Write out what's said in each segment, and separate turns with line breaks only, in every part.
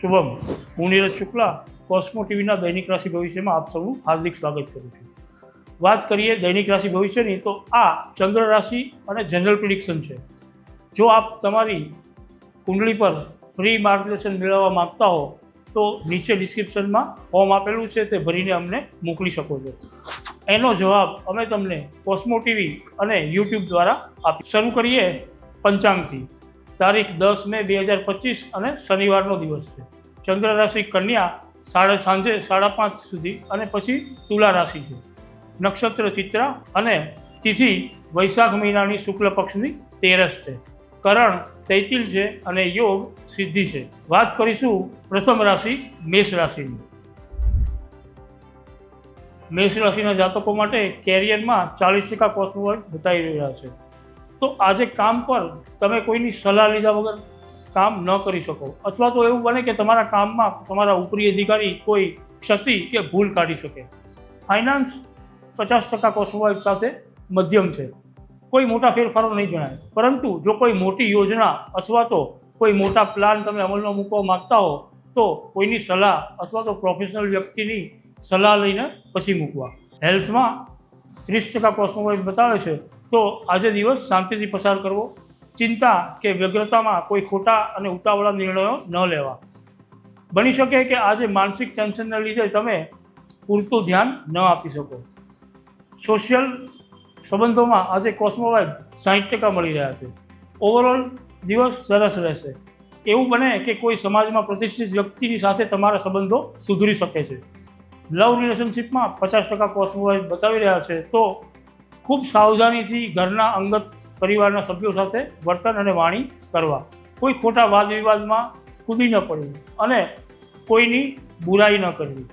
શુભમ હું નીરજ શુક્લા, કોસ્મો ટીવીના દૈનિક રાશિ ભવિષ્યમાં આપ સૌનું હાર્દિક સ્વાગત કરું છું. વાત કરીએ દૈનિક રાશિ ભવિષ્યની, તો આ ચંદ્ર રાશિ અને જનરલ પ્રિડિક્શન છે. જો આપ તમારી કુંડળી પર ફ્રી માર્ગદર્શન મેળવવા માંગતા હો, તો નીચે ડિસ્ક્રિપ્શનમાં ફોર્મ આપેલું છે, તે ભરીને અમને મોકલી શકો છો. એનો જવાબ અમે તમને કોસ્મો ટીવી અને યુટ્યુબ દ્વારા આપ શરૂ કરીએ પંચાંગથી. તારીખ દસ મે બે હજાર પચીસ અને શનિવારનો દિવસ છે. ચંદ્ર રાશિ કન્યા સાડા સાંજે સાડા પાંચ સુધી અને પછી તુલા રાશિ છે. નક્ષત્ર ચિત્રા અને તિથિ વૈશાખ મહિનાની શુક્લ પક્ષની તેરસ છે. કરણ તૈતિલ છે અને યોગ સિદ્ધિ છે. વાત કરીશું પ્રથમ રાશિ મેષ રાશિની. મેષ રાશિના જાતકો માટે કેરિયરમાં ચાલીસ ટકા કોસ્મોવર્ટ બતાવી રહ્યા છે. તો આજે કામ પર તમે કોઈની સલાહ લીધા વગર કામ ન કરી શકો. અથવા તો એવું બને કે તમારા કામમાં તમારા ઉપરી અધિકારી કોઈ ક્ષતિ કે ભૂલ કાઢી શકે. ફાઇનાન્સ પચાસ ટકા કોસ્મોવાઇફ સાથે મધ્યમ છે. કોઈ મોટા ફેરફારો નહીં જણાય. પરંતુ જો કોઈ મોટી યોજના અથવા તો કોઈ મોટા પ્લાન તમે અમલમાં મૂકવા માગતા હો, તો કોઈની સલાહ અથવા તો પ્રોફેશનલ વ્યક્તિની સલાહ લઈને પછી મૂકવા. હેલ્થમાં ત્રીસ ટકા કોસ્મોવાઇફ બતાવે છે. તો આજે દિવસ શાંતિથી પસાર કરવો, ચિંતા કે વ્યગ્રતામાં કોઈ ખોટા અને ઉતાવળા નિર્ણયો ન લેવા. બની શકે કે આજે માનસિક ટેન્શનને લીધે તમે પૂરતું ધ્યાન ન આપી શકો. સોશિયલ સંબંધોમાં આજે કોસ્મોવાઇફ સાહીઠ ટકા મળી રહ્યા છે. ઓવરઓલ દિવસ સરસ રહેશે. એવું બને કે કોઈ સમાજમાં પ્રતિષ્ઠિત વ્યક્તિની સાથે તમારા સંબંધો સુધરી શકે છે. લવ રિલેશનશિપમાં પચાસ ટકા કોસ્મોવાઇફ બતાવી રહ્યા છે તો ખૂબ સાવધાનીથી ઘરના અંગત પરિવારના સભ્યો સાથે વર્તન અને વાણી કરવા. કોઈ ખોટા વાદ વિવાદમાં કૂદી ન પડવું અને કોઈની બુરાઈ ન કરવી.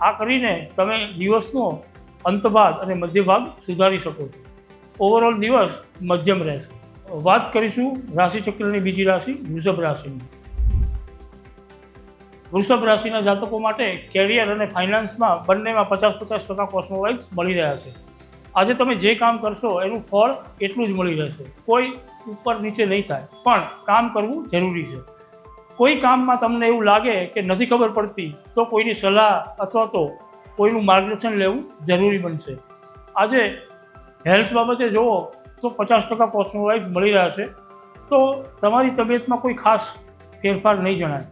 આ કરીને તમે દિવસનો અંતભાગ અને મધ્યભાગ સુધારી શકો છો. ઓવરઓલ દિવસ મધ્યમ રહેશે. વાત કરીશું રાશિચક્રની બીજી રાશિ, વૃષભ રાશિની. વૃષભ રાશિના જાતકો માટે કેરિયર અને ફાઇનાન્સમાં બંનેમાં પચાસ પચાસ ટકા કોસ્મોવાઇઝ મળી રહ્યા છે. આજે તમે જે કામ કરશો, એનું ફળ એટલું જ મળી રહેશે. કોઈ ઉપર નીચે નહીં થાય. પણ કામ કરવું જરૂરી છે. કોઈ કામમાં તમને એવું લાગે કે નથી ખબર પડતી, તો કોઈની સલાહ અથવા તો કોઈનું માર્ગદર્શન લેવું જરૂરી બનશે. આજે હેલ્થ બાબતે જુઓ, તો પચાસ ટકા કોસ્મોવાઇઝ મળી રહ્યા છે. તો તમારી તબિયતમાં કોઈ ખાસ ફેરફાર નહીં જણાય.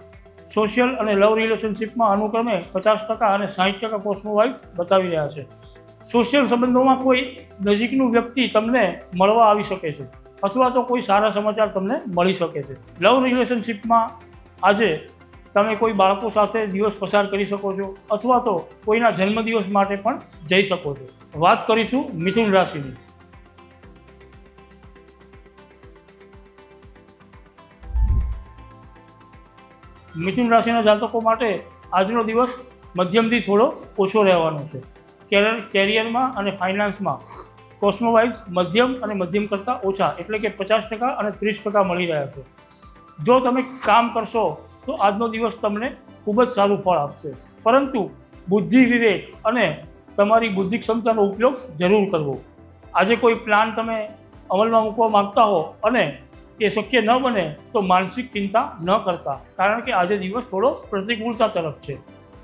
સોશિયલ અને લવ રિલેશનશિપમાં અનુક્રમે પચાસ ટકા અને સાઠ ટકા કોસ્મોવાઇઝ બતાવી રહ્યા છે. સોશિયલ સંબંધોમાં કોઈ નજીકનું વ્યક્તિ તમને મળવા આવી શકે છે અથવા તો કોઈ સારા સમાચાર તમને મળી શકે છે. લવ રિલેશનશિપમાં આજે તમે કોઈ બાળકો સાથે દિવસ પસાર કરી શકો છો અથવા તો કોઈના જન્મદિવસ માટે પણ જઈ શકો છો. વાત કરીશું મિથુન રાશિની. મિથુન રાશિના જાતકો માટે આજનો દિવસ મધ્યમથી થોડો ઓછો રહેવાનો છે. કેરિયર કેરિયરમાં અને ફાઇનાન્સમાં કોસ્મોવાઇઝ મધ્યમ અને મધ્યમ કરતાં ઓછા, એટલે કે પચાસ ટકા અને ત્રીસ ટકા મળી રહ્યા છે. જો તમે કામ કરશો, તો આજનો દિવસ તમને ખૂબ જ સારું ફળ આપશે. પરંતુ બુદ્ધિ વિવેક અને તમારી બુદ્ધિ ક્ષમતાનો ઉપયોગ જરૂર કરવો. આજે કોઈ પ્લાન તમે અમલમાં મૂકવા માગતા હો અને એ શક્ય ન બને, તો માનસિક ચિંતા ન કરતા. કારણ કે આજે દિવસ થોડો પ્રતિકૂળતા તરફ છે.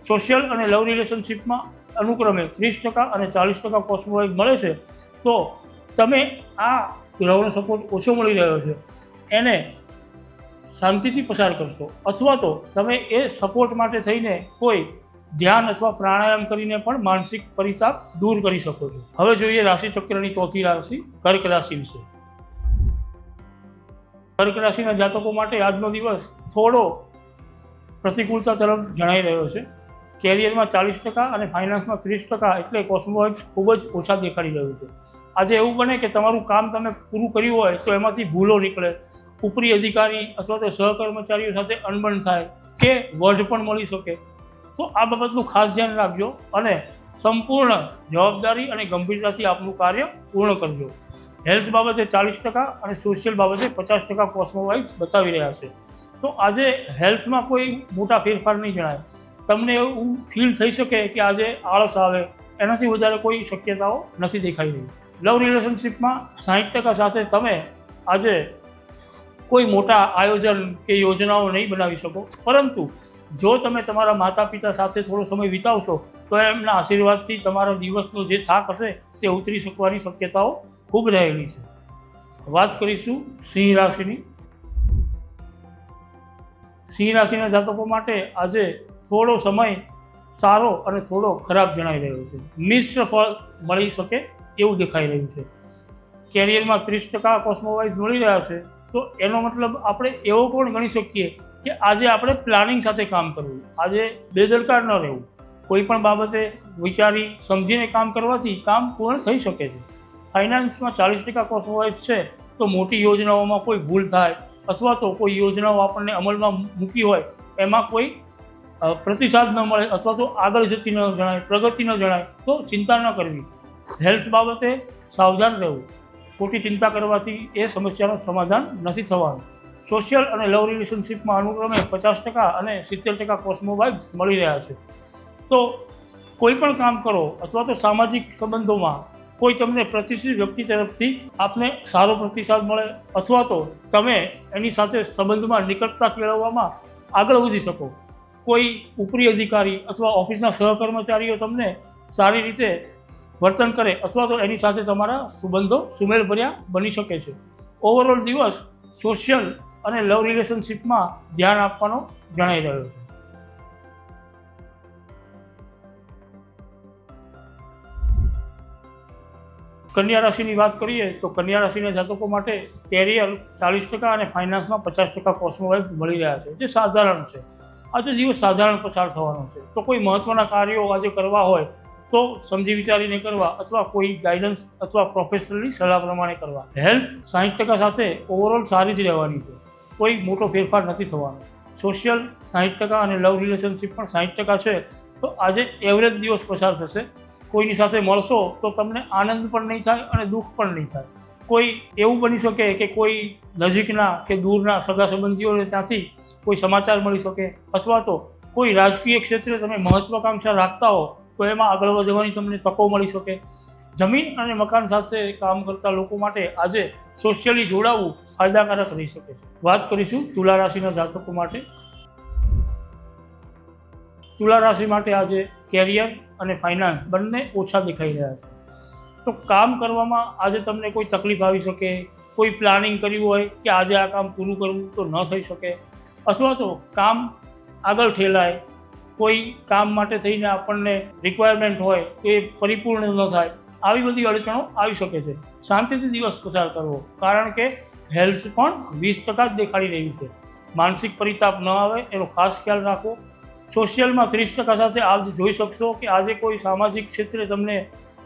સોશિયલ અને લવ રિલેશનશિપમાં અનુક્રમે ત્રીસ ટકા અને ચાલીસ ટકા કોસ્મોવાઇઝ મળે છે, તો તમે આ ગ્રહોનો સપોર્ટ ઓછો મળી રહ્યો છે. એને શાંતિથી પસાર કરશો. અથવા તો તમે એ સપોર્ટ માટે થઈને કોઈ ધ્યાન અથવા પ્રાણાયામ કરીને પણ માનસિક પરિતાપ દૂર કરી શકો છો. હવે જોઈએ રાશિચક્રની ચોથી રાશિ, કર્ક રાશિ વિશે. કર્ક રાશિના જાતકો માટે આજનો દિવસ થોડો પ્રતિકૂળતા તરફ જણાઈ રહ્યો છે. કેરિયરમાં ચાલીસ ટકા અને ફાઇનાન્સમાં ત્રીસ ટકા એટલે કોસ્મોવાઇઝ ખૂબ જ ઓછા દેખાડી રહ્યું છે. આજે એવું બને કે તમારું કામ તમે પૂરું કર્યું હોય તો એમાંથી ભૂલો નીકળે. ઉપરી અધિકારી અથવા તો સહકર્મચારીઓ સાથે અણબણ થાય કે વઢ પણ મળી શકે. તો આ બાબતનું ખાસ ધ્યાન રાખજો અને સંપૂર્ણ જવાબદારી અને ગંભીરતાથી આપનું કાર્ય પૂર્ણ કરજો. હેલ્થ બાબતે ચાલીસ ટકા અને સોશિયલ બાબતે પચાસ ટકા કોસ્મોવાઇઝ બતાવી રહ્યા છે. તો આજે હેલ્થમાં કોઈ મોટા ફેરફાર નહીં જણાય. તમને એવું ફીલ થઈ શકે કે આજે આળસ આવે, એનાથી વધારે કોઈ શક્યતાઓ નથી દેખાઈ રહી. લવ રિલેશનશિપમાં સાહીઠ ટકા સાથે તમે આજે કોઈ મોટા આયોજન કે યોજનાઓ નહીં બનાવી શકો. પરંતુ જો તમે તમારા માતા પિતા સાથે થોડો સમય વિતાવશો, તો એમના આશીર્વાદથી તમારા દિવસનો જે થાક હશે, તે ઉતરી શકવાની શક્યતાઓ ખૂબ રહેલી છે. વાત કરીશું સિંહ રાશિની. સિંહ રાશિના જાતકો માટે આજે થોડો સમય સારો અને થોડો ખરાબ જણાઈ રહ્યો છે. મિશ્ર ફળ મળી શકે એવું દેખાઈ રહ્યું છે. કેરિયરમાં ત્રીસ ટકા કોસ્મોવાઇઝ મળી રહ્યા છે. તો એનો મતલબ આપણે એવો પણ ગણી શકીએ કે આજે આપણે પ્લાનિંગ સાથે કામ કરવું. આજે બેદરકાર ન રહેવું. કોઈ પણ બાબતે વિચારી સમજીને કામ કરવાથી કામ પૂર્ણ થઈ શકે છે. ફાઇનાન્સમાં ચાલીસ ટકા કોસ્મોવાઇઝ છે તો મોટી યોજનાઓમાં કોઈ ભૂલ થાય અથવા તો કોઈ યોજનાઓ આપણને અમલમાં મૂકી હોય એમાં કોઈ પ્રતિસાદ ન મળે અથવા તો આગળ જતી ન જણાય, પ્રગતિ ન જણાય, તો ચિંતા ન કરવી. હેલ્થ બાબતે સાવધાન રહેવું. ખોટી ચિંતા કરવાથી એ સમસ્યાનું સમાધાન નથી થવાનું. સોશિયલ અને લવ રિલેશનશિપમાં અનુક્રમે પચાસ ટકા અને સિત્તેર ટકા કોસ્મોવાઇઝ મળી રહ્યા છે. તો કોઈ પણ કામ કરો અથવા તો સામાજિક સંબંધોમાં કોઈ તમને પ્રતિષ્ઠિત વ્યક્તિ તરફથી આપને સારો પ્રતિસાદ મળે અથવા તો તમે એની સાથે સંબંધમાં નિકટતા કેળવવામાં આગળ વધી શકો. કોઈ ઉપરી અધિકારી અથવા ઓફિસના સહકર્મચારીઓ તમને સારી રીતે વર્તન કરે અથવા તો એની સાથે તમારા સંબંધો સુમેળભર્યા બની શકે છે. ઓવરઓલ દિવસ સોશિયલ અને લવ રિલેશનશિપમાં ધ્યાન આપવાનો જણાઈ રહ્યો છે. કન્યા રાશિની વાત કરીએ તો કન્યા રાશિના જાતકો માટે કેરિયર ચાલીસ ટકા અને ફાઇનાન્સમાં પચાસ ટકા કોસ્મોવાઇઝ મળી રહ્યા છે, જે સાધારણ છે. આજે દિવસ સાધારણ પસાર થવાનો છે. તો કોઈ મહત્ત્વના કાર્યો આજે કરવા હોય, તો સમજી વિચારીને કરવા અથવા કોઈ ગાઈડન્સ અથવા પ્રોફેશનલની સલાહ પ્રમાણે કરવા. હેલ્થ સાહીઠ ટકા સાથે ઓવરઓલ સારી જ રહેવાની છે. કોઈ મોટો ફેરફાર નથી થવાનો. સોશિયલ સાહીઠ ટકા અને લવ રિલેશનશિપ પણ સાહીઠ ટકા છે. તો આજે એવરેજ દિવસ પસાર થશે. કોઈની સાથે મળશો તો તમને આનંદ પણ નહીં થાય અને દુઃખ પણ નહીં થાય. કોઈ એવું બની શકે કે કોઈ નજીકના કે દૂરના સગા સંબંધીઓને ત્યાંથી કોઈ સમાચાર મળી શકે? અથવા તો કોઈ રાજકીય ક્ષેત્રે તમે મહત્વાકાંક્ષા રાખતા હો, તો એમાં આગળ વધવાની તમને તકો મળી શકે? જમીન અને મકાન સાથે કામ કરતા લોકો માટે આજે સોશિયલી જોડાવવું ફાયદાકારક રહી શકે છે. વાત કરીશું તુલા રાશિના જાતકો માટે. તુલા રાશિ માટે આજે કેરિયર અને ફાઇનાન્સ બંને ઓછા દેખાઈ રહ્યા છે. તો કામ કરવામાં આજે તમને કોઈ તકલીફ આવી શકે, કોઈ પ્લાનિંગ કર્યું હોય કે આજે આ કામ પૂરું કરવું તો ન થઈ શકે. અથવા તો કામ આગળ ઠેલાય, કોઈ કામ માટે થઈને આપણને રિક્વાયરમેન્ટ હોય તો એ પરિપૂર્ણ ન થાય. આવી બધી અડચણો આવી શકે છે. શાંતિથી દિવસ પસાર કરવો, કારણ કે હેલ્થ પણ વીસ ટકા જ દેખાડી રહ્યું છે. માનસિક પરિતાપ ન આવે એનો ખાસ ખ્યાલ રાખો. સોશિયલમાં ત્રીસ ટકા સાથે આજ જોઈ શકશો કે આજે કોઈ સામાજિક ક્ષેત્રે તમને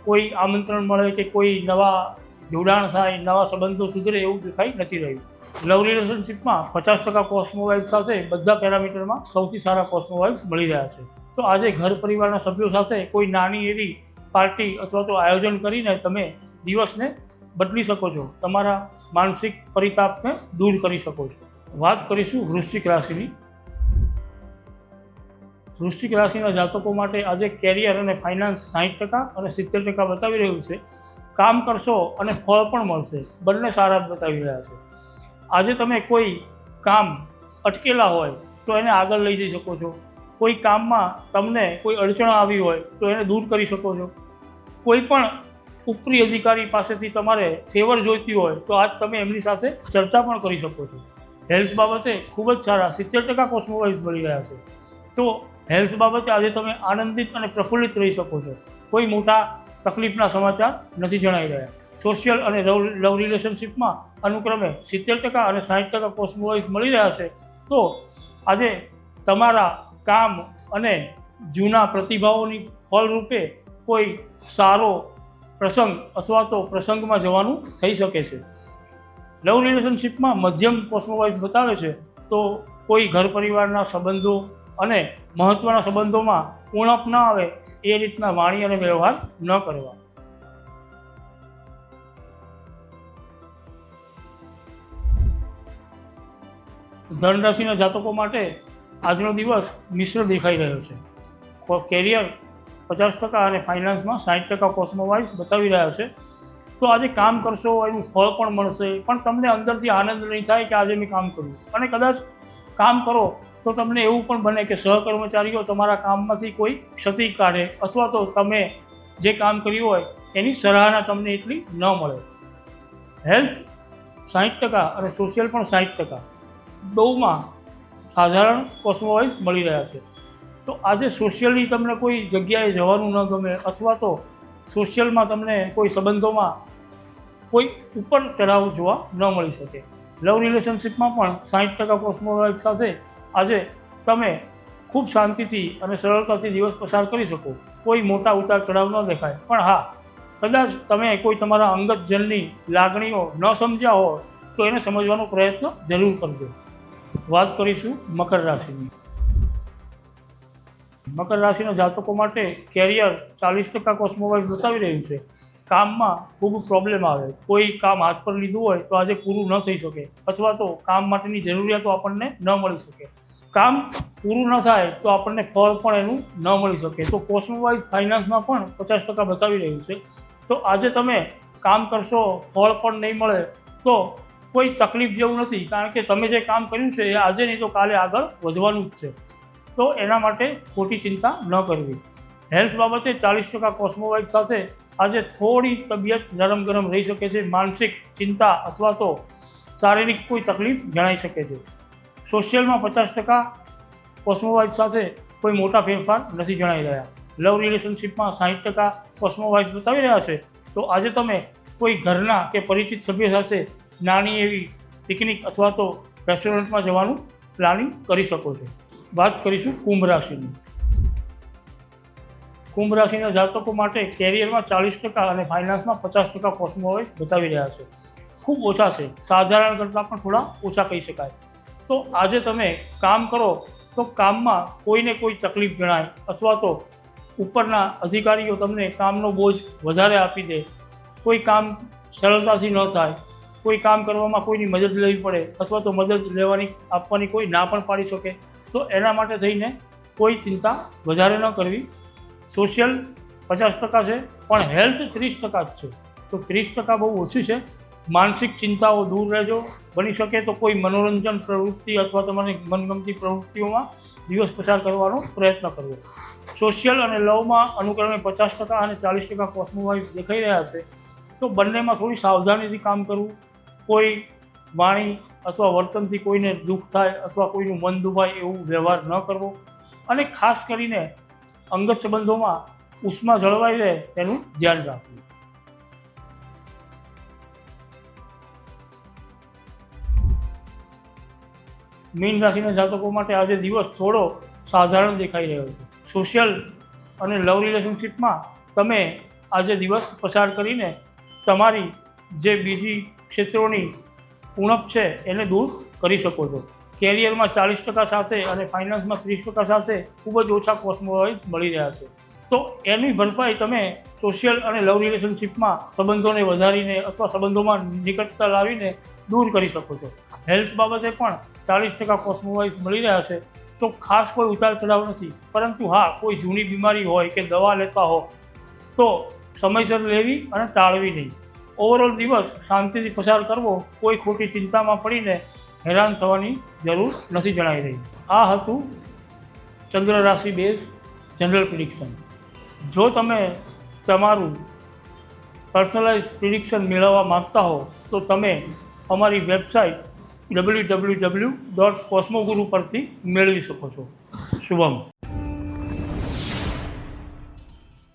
કોઈ આમંત્રણ મળે કે કોઈ નવા જોડાણ થાય, નવા સંબંધો સુધરે એવું દેખાઈ નથી રહ્યું. લવ રિલેશનશિપમાં પચાસ ટકા કોસ્મોવાઇફ સાથે બધા પેરામીટરમાં સૌથી સારા કોસ્મોવાઇફ મળી રહ્યા છે. તો આજે ઘર પરિવારના સભ્યો સાથે કોઈ નાની એવી પાર્ટી અથવા તો આયોજન કરીને તમે દિવસને બદલી શકો છો. તમારા માનસિક પરિતાપને દૂર કરી શકો છો. વાત કરીશું વૃશ્ચિક રાશિની. વૃશ્ચિક રાશિના જાતકો માટે આજે કેરિયર અને ફાઇનાન્સ સાહીઠ ટકા અને સિત્તેર ટકા બતાવી રહ્યું છે. કામ કરશો અને ફળ પણ મળશે. બંને સારા જ બતાવી રહ્યા છે. આજે તમે કોઈ કામ અટકેલા હોય તો એને આગળ લઈ જઈ શકો છો. કોઈ કામમાં તમને કોઈ અડચણ આવી હોય તો એને દૂર કરી શકો છો. કોઈ પણ ઉપરી અધિકારી પાસેથી તમારે ફેવર જોઈતી હોય તો આજ તમે એમની સાથે ચર્ચા પણ કરી શકો છો. હેલ્થ બાબતે ખૂબ જ સારા સિત્તેર ટકા કોસ્મોવાઇઝ મળી રહ્યા છે. તો હેલ્થ બાબતે આજે તમે આનંદિત અને પ્રફુલ્લિત રહી શકો છો. કોઈ મોટા તકલીફના સમાચાર નથી જણાઈ રહ્યા. સોશિયલ અને લવ લવ રિલેશનશિપમાં અનુક્રમે સિત્તેર ટકા અને સાઠ ટકા કોસ્મોવાઇઝ મળી રહ્યા છે. તો આજે તમારા કામ અને જૂના પ્રતિભાવોની ફળરૂપે કોઈ સારો પ્રસંગ અથવા તો પ્રસંગમાં જવાનું થઈ શકે છે. લવ રિલેશનશિપમાં મધ્યમ કોસ્મોવાઇઝ બતાવે છે તો કોઈ ઘર પરિવારના સંબંધો અને મહત્ત્વના સંબંધોમાં ઉણપ ન આવે એ રીતના વાણી અને વ્યવહાર ન કરવા. ધનરાશિના જાતકો માટે આજનો દિવસ મિશ્ર દેખાઈ રહ્યો છે. કેરિયર પચાસ ટકા અને ફાઇનાન્સમાં સાઠ ટકા કોસ્મોવાઇઝ બતાવી રહ્યા છે. તો આજે કામ કરશો, એનું ફળ પણ મળશે, પણ તમને અંદરથી આનંદ નહીં થાય કે આજે મેં કામ કર્યું. અને કદાચ કામ કરો તો તમને એવું પણ બને કે સહકર્મચારીઓ તમારા કામમાંથી કોઈ ક્ષતિ કાઢે અથવા તો તમે જે કામ કર્યું હોય, એની સરાહના તમને એટલી ન મળે. હેલ્થ સાહીઠ ટકા અને સોશિયલ પણ સાહીઠ ટકા. બહુમાં સાધારણ કોસ્મોવાઇઝ મળી રહ્યા છે. તો આજે સોશિયલી તમને કોઈ જગ્યાએ જવાનું ન ગમે અથવા તો સોશિયલમાં તમને કોઈ સંબંધોમાં કોઈ ઉપર ચઢાવ જોવા ન મળી શકે. લવ રિલેશનશિપમાં પણ સાહીઠ ટકા કોસ્મોવાઇઝ સાથે આજે તમે ખૂબ શાંતિથી અને સરળતાથી દિવસ પસાર કરી શકો. કોઈ મોટા ઉતાર ચઢાવ ન દેખાય. પણ હા, કદાચ તમે કોઈ તમારા અંગત જનની લાગણીઓ ન સમજ્યા હો તો એને સમજવાનો પ્રયત્ન જરૂર કરજો. વાત કરીશું મકર રાશિની. મકર રાશિના જાતકો માટે કેરિયર ચાલીસ ટકા કોસ્મોવાઇઝ બતાવી રહ્યું છે. કામમાં ખૂબ પ્રોબ્લેમ આવે. કોઈ કામ હાથ પર લીધું હોય તો આજે પૂરું ન થઈ શકે. અથવા તો કામ માટેની જરૂરિયાતો આપણને ન મળી શકે. કામ પૂરું ન થાય તો આપણને ફળ પણ એનું ન મળી શકે. તો કોસ્મોવાઇઝ ફાઇનાન્સમાં પણ પચાસ ટકા બતાવી રહ્યું છે. તો આજે તમે કામ કરશો, ફળ પણ નહીં મળે, તો કોઈ તકલીફ જેવું નથી. કારણ કે તમે જે કામ કર્યું છે એ આજે નહીં તો કાલે આગળ વધવાનું જ છે. તો એના માટે ખોટી ચિંતા ન કરવી. હેલ્થ બાબતે ચાલીસ ટકા કોસ્મોવાઇઝ સાથે આજે થોડી તબિયત નરમ ગરમ રહી શકે છે. માનસિક ચિંતા અથવા તો શારીરિક કોઈ તકલીફ જણાઈ શકે છે. સોશિયલમાં પચાસ ટકા કોસ્મોવાઇઝ સાથે કોઈ મોટા ફેરફાર નથી જણાઈ રહ્યા. લવ રિલેશનશિપમાં સાહીઠ ટકા કોસ્મોવાઇઝ બતાવી રહ્યા છે. તો આજે તમે કોઈ ઘરના કે પરિચિત સભ્ય સાથે નાની એવી પિકનિક અથવા તો રેસ્ટોરન્ટમાં જવાનું પ્લાનિંગ કરી શકો છો. વાત કરીશું કુંભ રાશિની. કુંભ રાશિના જાતકો માટે કેરિયરમાં ચાલીસ ટકા અને ફાઇનાન્સમાં પચાસ ટકા કોસ્મોવાઇઝ બતાવી રહ્યા છે. ખૂબ ઓછા છે. સાધારણ કરતાં પણ થોડા ઓછા કહી શકાય. તો આજે તમે કામ કરો તો કામમાં કોઈને કોઈ તકલીફ જણાય અથવા તો ઉપરના અધિકારીઓ તમને કામનો બોજ વધારે આપી દે. કોઈ કામ સરળતાથી ન થાય. કોઈ કામ કરવામાં કોઈની મદદ લેવી પડે અથવા તો મદદ લેવાની, આપવાની કોઈ ના પણ પાડી શકે. તો એના માટે થઈને કોઈ ચિંતા વધારે ન કરવી. સોશિયલ પચાસ ટકા છે, પણ હેલ્થ ત્રીસ ટકા જ છે. તો ત્રીસ ટકા બહુ ઓછી છે. માનસિક ચિંતાઓ દૂર રહેજો. બની શકે તો કોઈ મનોરંજન પ્રવૃત્તિ અથવા તમારી મનગમતી પ્રવૃત્તિઓમાં દિવસ પસાર કરવાનો પ્રયત્ન કરવો. સોશિયલ અને લવમાં અનુક્રમે પચાસ ટકા અને ચાલીસ ટકા કોસ્મોવાઇઝ દેખાઈ રહ્યા છે. તો બંનેમાં થોડી સાવધાનીથી કામ કરવું. કોઈ વાણી અથવા વર્તનથી કોઈને દુઃખ થાય અથવા કોઈનું મન દુભાય એવું વ્યવહાર ન કરવો. અને ખાસ કરીને અંગત સંબંધોમાં ઉષ્મા જળવાઈ રહે તેનું ધ્યાન રાખવું. મીન રાશિના જાતકો માટે આજે દિવસ થોડો સાધારણ દેખાઈ રહ્યો છે. સોશિયલ અને લવ રિલેશનશીપમાં તમે આજે દિવસ પસાર કરીને તમારી જે બીજી ક્ષેત્રોની ઉણપ છે એને દૂર કરી શકો છો. કેરિયરમાં ચાલીસ ટકા સાથે અને ફાઇનાન્સમાં ત્રીસ ટકા સાથે ખૂબ જ ઓછા કોસ્મોવાઇઝ મળી રહ્યા છે. તો એની ભરપાઈ તમે સોશિયલ અને લવ રિલેશનશીપમાં સંબંધોને વધારીને અથવા સંબંધોમાં નિકટતા લાવીને દૂર કરી શકો છો. હેલ્થ બાબતે પણ ચાલીસ ટકા કોસ્મોવાઇઝ મળી રહ્યા છે. તો ખાસ કોઈ ઉતાર ચઢાવ નથી. પરંતુ હા, કોઈ જૂની બીમારી હોય કે દવા લેતા હો, તો સમયસર લેવી અને ટાળવી નહીં. ઓવરઓલ દિવસ શાંતિથી પસાર કરવો કોઈ ખોટી ચિંતામાં પડીને હેરાન થવાની જરૂર નથી જણાઈ રહી. આ હતું ચંદ્ર રાશિ બેઝ જનરલ પ્રિડિક્શન જો તમે તમારું પર્સનલાઇઝ પ્રિડિક્શન મેળવવા માગતા હો, તો તમે અમારી website W W W dot Cosmoguru પરથી મેળવી શકો છો. શુભમ.